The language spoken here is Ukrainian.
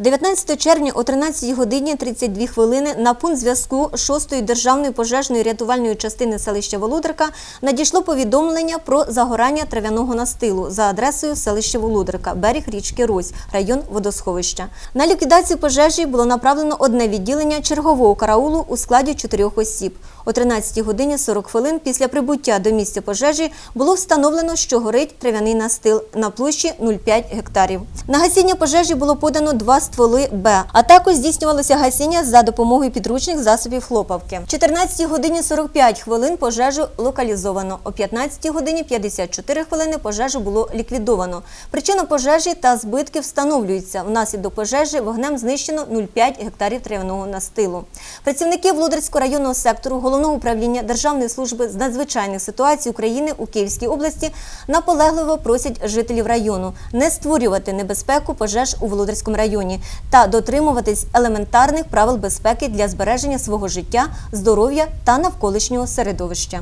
19 червня о 13 годині 32 хвилини на пункт зв'язку 6-ї державної пожежної рятувальної частини селища Володарка надійшло повідомлення про загорання трав'яного настилу за адресою селища Володарка, берег річки Рось, район водосховища. На ліквідацію пожежі було направлено одне відділення чергового караулу у складі чотирьох осіб. О 13 годині 40 хвилин після прибуття до місця пожежі було встановлено, що горить трав'яний настил на площі 0,5 гектарів. На гасіння пожежі було подано два стволи Б, а також здійснювалося гасіння за допомогою підручних засобів хлопавки. В 14 годині 45 хвилин пожежу локалізовано. О 15 годині 54 хвилини пожежу було ліквідовано. Причина пожежі та збитки встановлюються. Внаслідок пожежі вогнем знищено 0,5 гектарів трав'яного настилу. Працівники Володарського районного сектору головного управління Державної служби з надзвичайних ситуацій України у Київській області наполегливо просять жителів району не створювати небезпеку пожеж у Володарському районі та дотримуватись елементарних правил безпеки для збереження свого життя, здоров'я та навколишнього середовища.